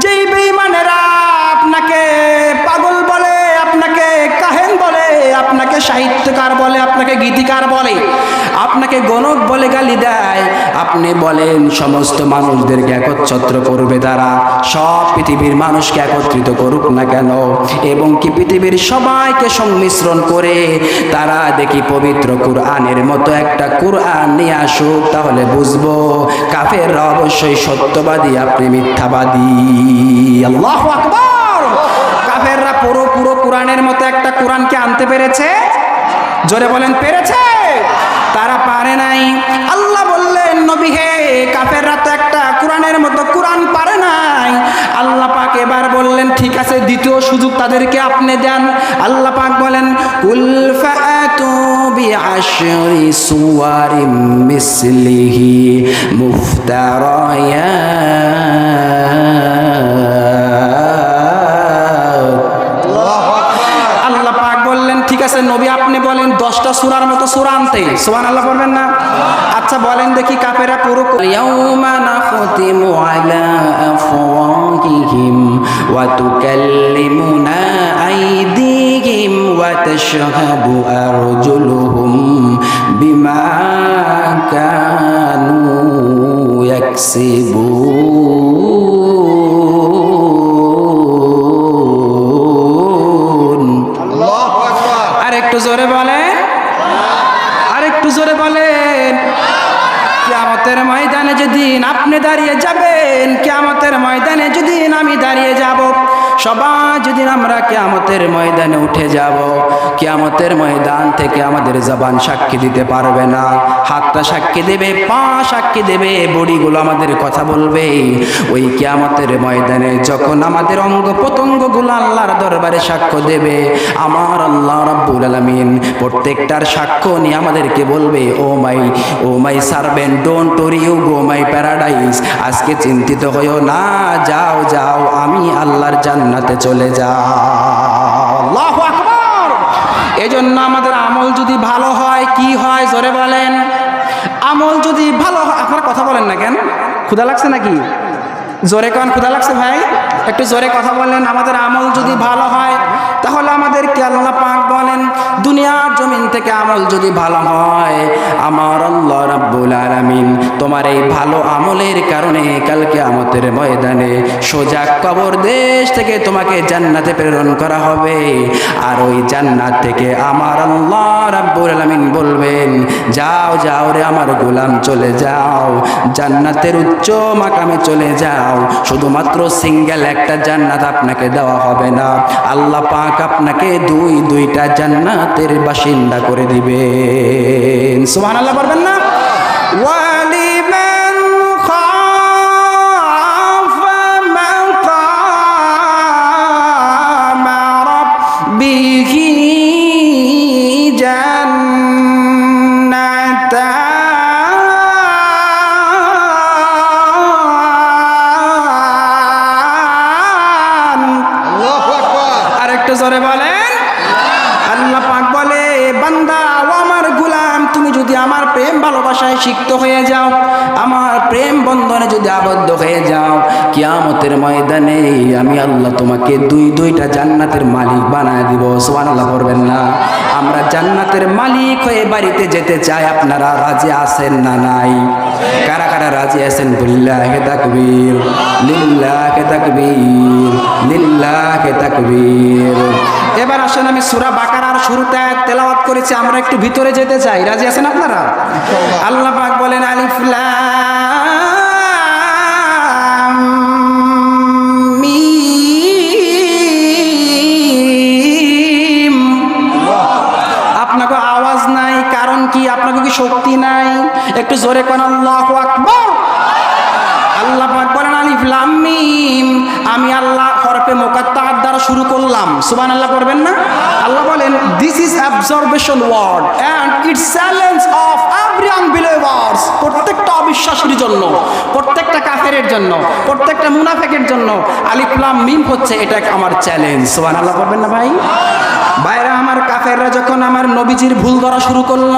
যেই বেঈমানেরা আপনাকে সাহিত্যকার বলে, আপনাকে গীতিকার বলে, আপনাকে গণক বলে গালি দেয়। আপনি বলেন, সমস্ত মানুষদেরকে একত্র করবে তারা। সব পৃথিবীর মানুষকে একত্রিত করুক না কেন। এবং কি পৃথিবীর সবাইকে সংমিশ্রণ করে তারা দেখি পবিত্র কুরআনের মতো একটা কুরআন নিয়ে আসুক, তাহলে বুঝব কাফেররা অবশ্যই সত্যবাদী, আপনি মিথ্যাবাদী। আল্লাহ আকবার! পুরো পুরো কোরআনের মতো একটা কোরআনকে আনতে পেরেছে? জোরে বলেন, পেরেছে? তারা পারে নাই। আল্লাহ বললেন, নবী হে, কাফেররা তো একটা কোরআনের মতো কোরআন পারে নাই। আল্লাহ পাক এবার বললেন, ঠিক আছে, দ্বিতীয় সুযোগ তাদেরকে আপনি দেন। আল্লাহ পাক বলেন, কুল ফাআতু বিআশরি সুওয়ারিম মিসলিহি মুফতারায়াত আনতে সোহান আল্লাহ বলবেন না? আচ্ছা বলেন দেখি কাপেরা পুরো ইয়াউমা নাখতিমু আলা আফওয়াহিহিম ওয়া তুকাল্লিমুনা আইদিহিম ওয়া তাশহাদু আরজুলুহুম বিমা কানু ইয়াকসিবুন। যেদিন আপনি দাঁড়িয়ে যাবেন কেমতের ময়দানে যেদিন আমি দাঁড়িয়ে যাব সবাই যেদিন আমরা কিয়ামতের ময়দানে উঠে যাব। কিয়ামতের ময়দান থেকে আমাদের জবান সাক্ষী দিতে পারবে না। হাতটা সাক্ষী দেবে, পা সাক্ষী দেবে, বড়িগুলো আমাদের কথা বলবে। ওই কিয়ামতের ময়দানে যখন আমাদের অঙ্গ প্রত্যঙ্গগুলো আল্লাহর দরবারে সাক্ষ্য দেবে, আমার আল্লাহ রাব্বুল আলামিন প্রত্যেকটার সাক্ষ্য নিয়ে আমাদেরকে বলবে, ও my oh my servant, don't worry you go my paradise, আজকে চিন্তিত হইও না, যাও যাও, আমি আল্লাহর জান্নাতে চলে যাও আল্লাহু আকবর। এজন্য আমাদের আমল যদি ভালো হয়, কি হয়, জোরে বলেন। আমল যদি ভালো হয়, আপনারা কথা বলেন না কেন? ক্ষুধা লাগছে নাকি? জোরে কন ক্ষুদা লাগছে ভাই? একটু জোরে কথা বললেন, আমাদের আমল যদি ভালো হয় থেকে আমল যদি ভালো হয়, আমার আল্লাহ রাব্বুল আলামিন তোমার এই ভালো আমলের কারণে কালকে আমাদের ময়দানে সোজা কবর দেশ থেকে তোমাকে জান্নাতে প্রেরণ করা হবে। আর ওই জান্নাত থেকে আমার আল্লাহ রাব্বুল আলামিন বলবেন, যাও যাও রে আমার গোলাম, চলে যাও। জান্নাতের উচ্চ মাকামে চলে যাও। শুধুমাত্র সিঙ্গেল একটা জান্নাত আপনাকে দেওয়া হবে না। আল্লাহ পাক আপনাকে দুই, দুইটা জান্নাতের বাসিন্দা করে দিবেন। সুবহানাল্লাহ পারবেন না? জোরে বলেন। আল্লাহ পাক বলে বান্দা, ও আমার গুলাম, তুমি যদি আমার প্রেম ভালোবাসায় সিক্ত হয়ে যাও, আমার প্রেম বন্ধনে যদি আবদ্ধ হয়ে যাও, কিয়ামতের ময়দানে আমি আল্লাহ তোমাকে দুই, দুইটা জান্নাতের মালিক বানায় দিব। সোয়ান আল্লাহ করবেন না। আমরা জান্নাতের মালিক হয়ে বাড়িতে যেতে চাই, আপনারা রাজি আছেন না নাই? কারা কারা রাজি আছেন? বিল্লাহে তাকবীর, লিল্লাহে তাকবীর লিল্লাহে তাকবীর। এবার আসেন আমি সূরা বাকারার শুরুতে তেলাওয়াত করেছি, আমরা একটু ভিতরে যেতে চাই। রাজি আছেন আপনারা? আল্লাহ পাক বলেন, আলিফ একটু জোরে কোন, আল্লাহ আকবর। আল্লাহ বলেন, আলিফ আমি আল্লাহ হরফে মোকাত্তার দ্বারা শুরু করলাম। সুবহানাল্লাহ করবেন না? আল্লাহ বলেন this is absorption word and it's challenge of every unbelievers প্রত্যেকটা অবিশ্বাসীর জন্য, প্রত্যেকটা কাফেরের জন্য, প্রত্যেকটা মুনাফেকের জন্য আলিফ লাম মিম হচ্ছে এটা আমার চ্যালেঞ্জ সুবহানাল্লাহ করবেন না ভাই? বাইরে আমার কাফেররা যখন আমার নবীজির ভুল ধরা শুরু করল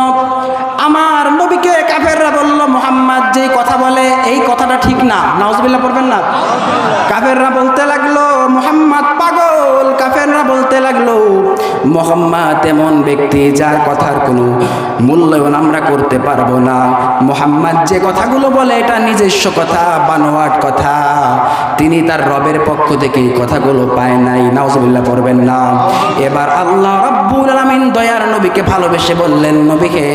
আমার নবীকে কাফেররা বলল, মোহাম্মদ যে কথা বলে, এই কথাটা ঠিক না। নাউজবিল্লাহ পড়বেন না? কাফেররা বলতে মোহাম্মদ এমন ব্যক্তি যার কথার কোনো মূল্যায়ন আমরা করতে পারব না। মোহাম্মদ যে কথাগুলো বলে, এটা নিজস্ব কথা, বানোয়াট কথা। তিনি তার রবের পক্ষ থেকে কথাগুলো পায় নাই। নাউজুবিল্লাহ, পড়বেন না। এবার আল্লাহ রব্বুল আলামিন দয়ার নবীকে ভালোবেসে বললেন, নবীকে,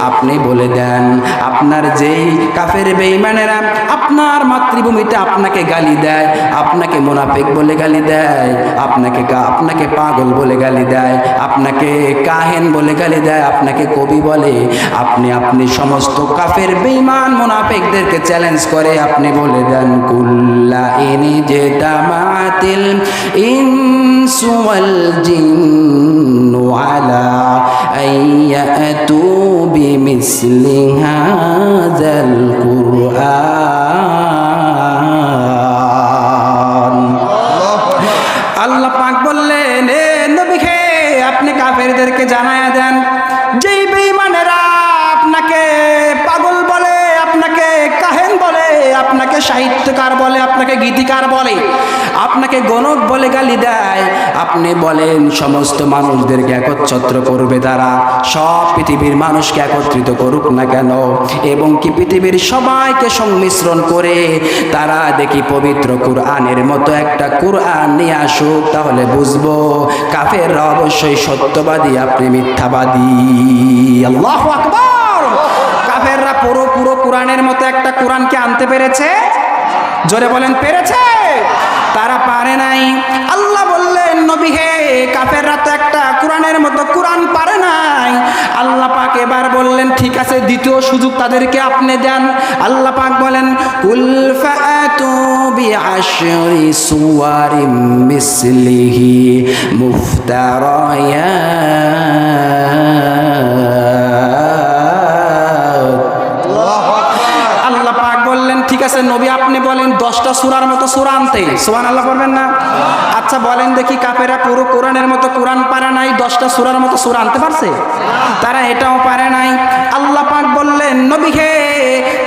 আপনি বলে দেন, আপনার যেই কাফের বেঈমানেরা আপনার মাতৃভূমিতে আপনাকে গালি দেয়, আপনাকে মোনাফিক বলে গালি দেয়, আপনাকে আপনাকে পাগল বলে গালি দেয়, আপনাকে কাহেন বলে গালি দেয়, আপনাকে কবি বলে। আপনি আপনি সমস্ত কাফের, বেঈমান মোনাফিকদেরকে চ্যালেঞ্জ করে, আপনি বলে দেন, কুল্লা ইনি যে দামাতিল ইনসু ওয়াল জিন্নু আলা আইয়াতু বিমিসলি হাযাল কুরআন। দেন আপনাকে সাহিত্যকার বলে, আপনাকে গীতিকার বলে, আপনাকে গণক বলে গালি দেয়। আপনি বলেন, সমস্ত মানুষদেরকে একচ্ছত্র করবে তারা। সব পৃথিবীর মানুষকে একত্রিত করুক না কেন? এবং কি পৃথিবীর সবাইকে সংমিশ্রণ করে তারা দেখি পবিত্র কুরআনের মতো একটা কুরআন নিয়ে আসুক, তাহলে বুঝব কাফের অবশ্যই সত্যবাদী, আপনি মিথ্যাবাদী। আল্লাহ আকবার। কোরআনের মতো একটা কোরআনকে আনতে পেরেছে? জোরে বলেন, পেরেছে? তারা পারে নাই। আল্লাহ বললেন, নবী হে কাফেররা তো একটা কোরআনের মতো কোরআন পারে নাই। আল্লাহ পাক এবার বললেন, ঠিক আছে, দ্বিতীয় সুযোগ তাদেরকে আপনি দেন। আল্লাহ পাক বলেন, কুল ফাতু বিআশরি সুওয়ারিম মিসলিহি মুফতারায়াত সুরা সোহান আল্লাহ করবেন না? আচ্ছা বলেন দেখি কাপেরা পুরো কোরআনের মতো কোরআন পারে নাই, দশটা সুরার মতো সুরা আনতে পারছে? তারা এটাও পারে নাই। আল্লাহ পাক বললেন, নবী হে,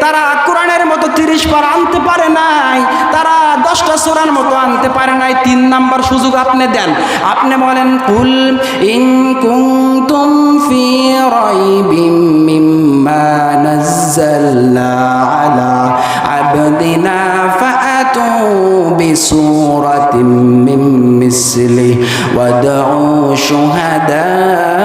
তারা কোরআনের মতো তিরিশ পার আনতে পারে নাই, তারা দশটা সুরার মতো আনতে পারে নাই। তিন নাম্বার সুযোগ আপনি দেন। আপনি বলেন, কুল ইন কুনতুম ফি রাইবিম মিম্মা নাযালনা আলা আবদিনা فأتوا بسورة من مثله وادعوا شهداء